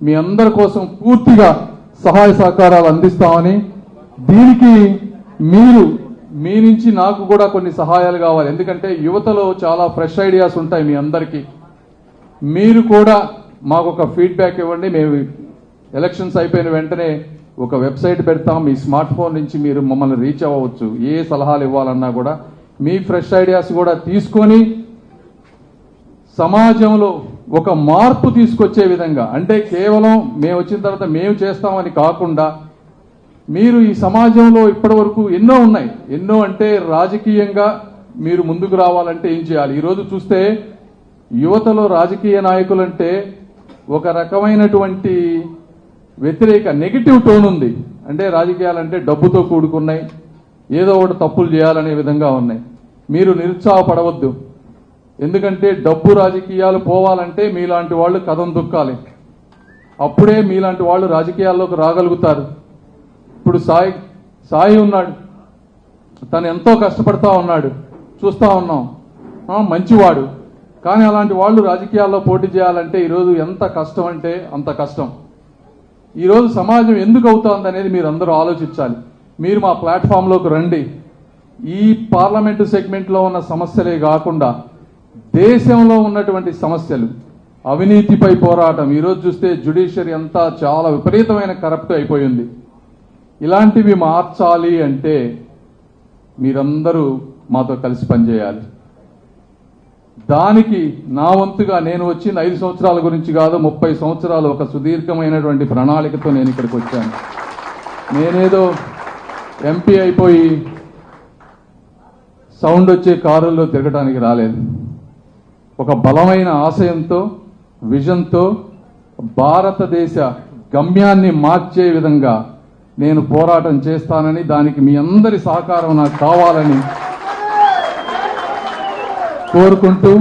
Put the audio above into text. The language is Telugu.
మీ అందరి కోసం పూర్తిగా సహాయ సహకారాలు అందిస్తామని దీనికి మీరు మీ నుంచి నాకు కూడా కొన్ని సహాయాలు కావాలి. ఎందుకంటే యువతలో చాలా ఫ్రెష్ ఐడియాస్ ఉంటాయి మీ అందరికీ. మీరు కూడా మాకు ఒక ఫీడ్బ్యాక్ ఇవ్వండి. మేము ఎలక్షన్స్ అయిపోయిన వెంటనే ఒక వెబ్సైట్ పెడతాం. మీ స్మార్ట్ ఫోన్ నుంచి మీరు మమ్మల్ని రీచ్ అవ్వచ్చు. ఏ సలహాలు ఇవ్వాలన్నా కూడా మీ ఫ్రెష్ ఐడియాస్ కూడా తీసుకొని సమాజంలో ఒక మార్పు తీసుకొచ్చే విధంగా అంటే కేవలం మేము వచ్చిన తర్వాత మేము చేస్తామని కాకుండా మీరు ఈ సమాజంలో ఇప్పటి వరకు ఎన్నో ఉన్నాయి. ఎన్నో అంటే రాజకీయంగా మీరు ముందుకు రావాలంటే ఏం చేయాలి? ఈరోజు చూస్తే యువతలో రాజకీయ నాయకులంటే ఒక రకమైనటువంటి వ్యతిరేక నెగిటివ్ టోన్ ఉంది. అంటే రాజకీయాలంటే డబ్బుతో కూడుకున్నాయి. ఏదో ఒకటి తప్పులు చేయాలనే విధంగా ఉన్నాయి. మీరు నిరుత్సాహపడవద్దు. ఎందుకంటే డబ్బు రాజకీయాలు పోవాలంటే మీలాంటి వాళ్ళు కథం దుక్కాలి. అప్పుడే మీలాంటి వాళ్ళు రాజకీయాల్లోకి రాగలుగుతారు. ఇప్పుడు సాయి సాయి ఉన్నాడు. తను ఎంతో కష్టపడతా ఉన్నాడు. చూస్తా ఉన్నాం. మంచివాడు. కానీ అలాంటి వాళ్ళు రాజకీయాల్లో పోటీ చేయాలంటే ఈరోజు ఎంత కష్టం అంటే అంత కష్టం. ఈరోజు సమాజం ఎందుకు అవుతుంది అనేది మీరు అందరూ ఆలోచించాలి. మీరు మా ప్లాట్ఫామ్లోకి రండి. ఈ పార్లమెంటు సెగ్మెంట్లో ఉన్న సమస్యలే కాకుండా దేశంలో ఉన్నటువంటి సమస్యలు అవినీతిపై పోరాటం ఈరోజు చూస్తే జ్యుడిషియరీ అంతా చాలా విపరీతమైన కరప్ట్ అయిపోయింది ఇలాంటివి మార్చాలి అంటే మీరందరూ మాతో కలిసి పనిచేయాలి. దానికి నా వంతుగా నేను వచ్చిన ఐదు సంవత్సరాల గురించి కాదు ముప్పై సంవత్సరాలు ఒక సుదీర్ఘమైనటువంటి ప్రణాళికతో నేను ఇక్కడికి వచ్చాను. నేనేదో ఎంపీ అయిపోయి సౌండ్ వచ్చే కారుల్లో తిరగడానికి రాలేదు. ఒక బలమైన ఆశయంతో విజన్తో భారతదేశ గమ్యాన్ని మార్చే విధంగా నేను పోరాటం చేస్తానని దానికి మీ అందరి సహకారం నాకు కావాలని కోరుకుంటూ